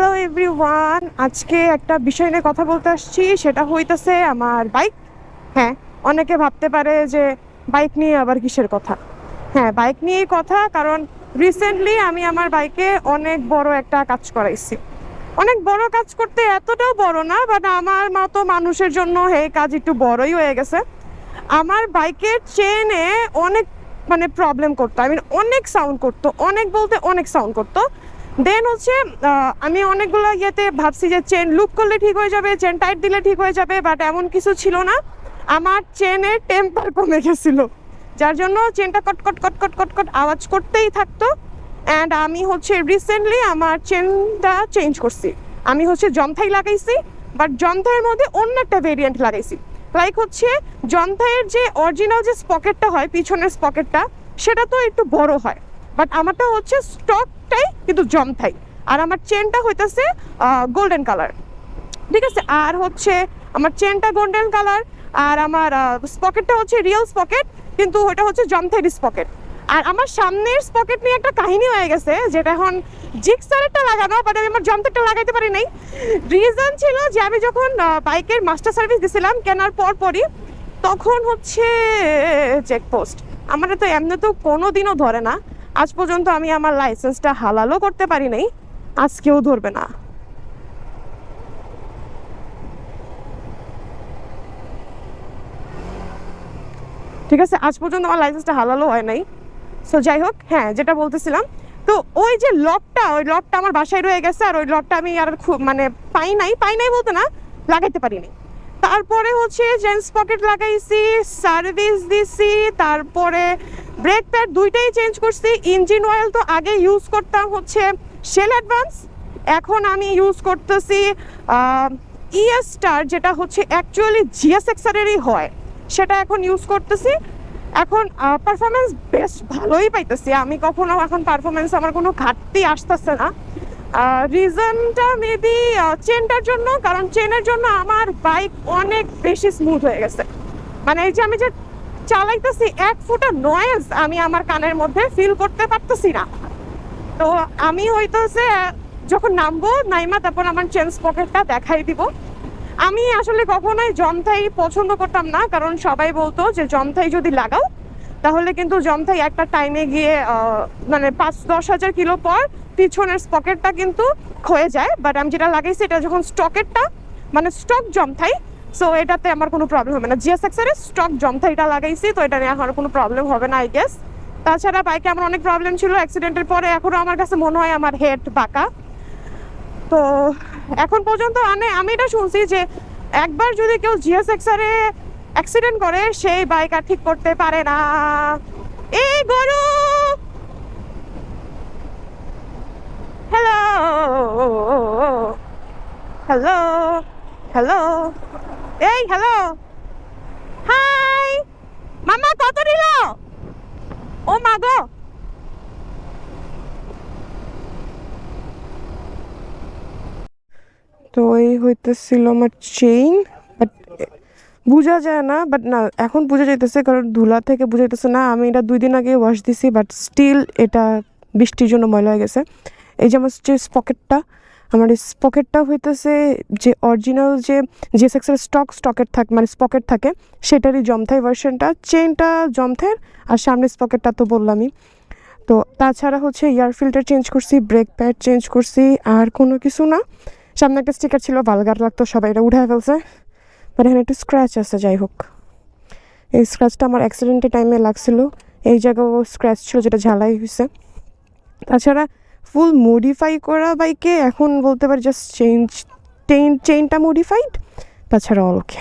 Everyone আজকে একটা বিষয় নিয়ে কথা বলতে আসছি। সেটা হইতেছে আমার বাইক হ্যাঁ অনেকে ভাবতে পারে যে বাইক নিয়ে আবার কিসের কথা? হ্যাঁ বাইক নিয়েই কথা, কারণ রিসেন্টলি আমি আমার বাইকে অনেক বড় একটা কাজ করাইছি। অনেক বড় কাজ করতে এতটাও বড় না বাট আমার মতো মানুষের জন্য এই কাজ একটু বড়ই হয়ে গেছে। আমার বাইকের চেনে অনেক মানে প্রবলেম করতো। আই মিন অনেক সাউন্ড করতো, অনেক বলতে অনেক সাউন্ড করতো। দেন হচ্ছে আমি অনেকগুলো ইয়েতে ভাবছি যে চেন লুপ করলে ঠিক হয়ে যাবে চেন টাইট দিলে ঠিক হয়ে যাবে বাট এমন কিছু ছিল না। আমার চেনের টেম্পার কমে গেছিল, যার জন্য চেনটা কট কট কট কট কট কট আওয়াজ করতেই থাকতো। অ্যান্ড আমি হচ্ছে রিসেন্টলি আমার চেনটা চেঞ্জ করছি। আমি হচ্ছে জমথাই লাগাইছি বাট জমথাইয়ের মধ্যে অন্য একটা ভেরিয়েন্ট লাগাইছি। লাইক হচ্ছে জমথাইয়ের যে অরিজিনাল যে স্পকেটটা হয়, পিছনের স্পকেটটা সেটা তো একটু বড় হয় বাট আমারটা হচ্ছে স্টকটাই কিন্তু জমথাই আর আমার চেনটা হইতেছে গোল্ডেন কালার ঠিক আছে? আর হচ্ছে আমার চেনটা গোল্ডেন কালার আর আমার স্পকেটটা হচ্ছে রিয়েল স্পকেট কিন্তু ওটা হচ্ছে জমথের স্পকেট আর আমার সামনের স্পকেট নিয়ে একটা কাহিনী হয়ে গেছে, যেটা এখন জিক্সারেরটা লাগানো বাট আমি আমার জমথেরটা লাগাইতে পারি নাই। রিজন ছিল যে আমি যখন বাইকের মাস্টার সার্ভিস দিছিলাম, কেনার পর পরই, তখন হচ্ছে চেকপোস্ট আমার তো এমনি তো কোনো দিনও ধরে না। আজ পর্যন্ত আমি আমার লাইসেন্সটা হালালও করতে পারি নাই, আজকেও ধরবে না। ঠিক আছে, আজ পর্যন্ত আমার লাইসেন্সটা হালালও হয় নাই। সো যাই হোক হ্যাঁ যেটা বলতেছিলাম, তো ওই যে লকটা, ওই লকটা আমার বাসায় রয়ে গেছে, আর ওই লকটা আমি আর খুব মানে পাই নাই পাই নাই বলতে না, লাগাইতে পারিনি তারপরে হচ্ছে, জেন্টস পকেট লাগাইছি, সার্ভিস দিছি, তারপরে ব্রেক প্যাড দুইটাই চেঞ্জ করছি। ইঞ্জিন অয়েল তো আগে ইউজ করতাম হচ্ছে শেল অ্যাডভান্স এখন আমি ইউজ করতেছি ইএস স্টার যেটা হচ্ছে অ্যাকচুয়ালি জিএস এক্সারেরই হয়। সেটা এখন ইউজ করতেছি। এখন পারফরমেন্স বেশ ভালোই পাইতেছি। আমি কখনো এখন পারফরমেন্স আমার কোনো ঘাটতি আসতেছে না। রিজনটা মেবি চেনটার জন্য, কারণ চেনের জন্য আমার বাইক অনেক বেশি স্মুথ হয়ে গেছে। মানে এই যে আমি যে চালাইতেছি, এক ফুটা নয়েজ আমি আমার কানের মধ্যে ফিল করতে পারতেছি না। তো আমি হয়তো যে, যখন নামবো, নাইমা তারপর আমার চেঞ্জ পকেটটা দেখাই দিব। আমি আসলে কখনোই জমথাই পছন্দ করতাম না, কারণ সবাই বলতো যে জমথাই যদি লাগাও, তাহলে কিন্তু জমথাই একটা টাইমে গিয়ে মানে পাঁচ, দশ হাজার কিলো পর পিছনের স্পকেটটা কিন্তু ক্ষয়ে যায়। বাট আমি যেটা লাগাইছি, এটা যখন স্টকেটটা মানে স্টক জমথাই সো এটাতে আমার কোনো প্রবলেম হবে না। জিএসএক্স এর স্টক জমথাইটা লাগাইছি, তো এটা নিয়ে আমার কোনো প্রবলেম হবে না আই গেস তাছাড়া বাইকে আমার অনেক প্রবলেম ছিল অ্যাক্সিডেন্টের পরে। এখনও আমার কাছে মনে হয় আমার হেড বাঁকা। তো, এখন পর্যন্ত মানে আমি এটা শুনছি যে একবার যদি কেউ জিএস এক্সারে অ্যাক্সিডেন্ট করে, সেই বাইক আর ঠিক করতে পারে না। এই গরু! হ্যালো হ্যালো হ্যালো এই হ্যালো হাই মামা কত নিল ও মা গো। তো এই হইতেছিল আমার চেইন বাট বোঝা যায় না বাট না, এখন বোঝা যাইতেছে, কারণ ধুলা থেকে বোঝা যাইতেছে, না, আমি এটা দুই দিন আগে ওয়াশ দিছি বাট স্টিল এটা বৃষ্টির জন্য ময়লা হয়ে গেছে। এই যে আমার যে স্পকেটটা আমার এই স্পকেটটা হইতেছে যে অরিজিনাল যে যে সেক্সের স্টক স্টকেট থাকে মানে স্পকেট থাকে, সেটারই জমথাই ভার্সনটা চেনটা জমথের আর সামনের স্পকেটটা তো বললামই। তো তাছাড়া হচ্ছে এয়ার ফিল্টার চেঞ্জ করছি ব্রেক প্যাড চেঞ্জ করছি, আর কোনো কিছু না। সামনে একটা স্টিকার ছিল ভালগার লাগতো, সবাই এটা উঠে ফেলছে। বাট এখানে একটু স্ক্র্যাচ আছে, যাই হোক। এই স্ক্র্যাচটা আমার অ্যাক্সিডেন্টের টাইমে লাগছিল। এই জায়গাও স্ক্র্যাচ ছিল, যেটা ঝালাই হয়েছে তাছাড়া ফুল মডিফাই করা বাইকে এখন বলতে পারি জাস্ট চেঞ্জ চেইন চেইনটা মডিফাইড তাছাড়া অল ওকে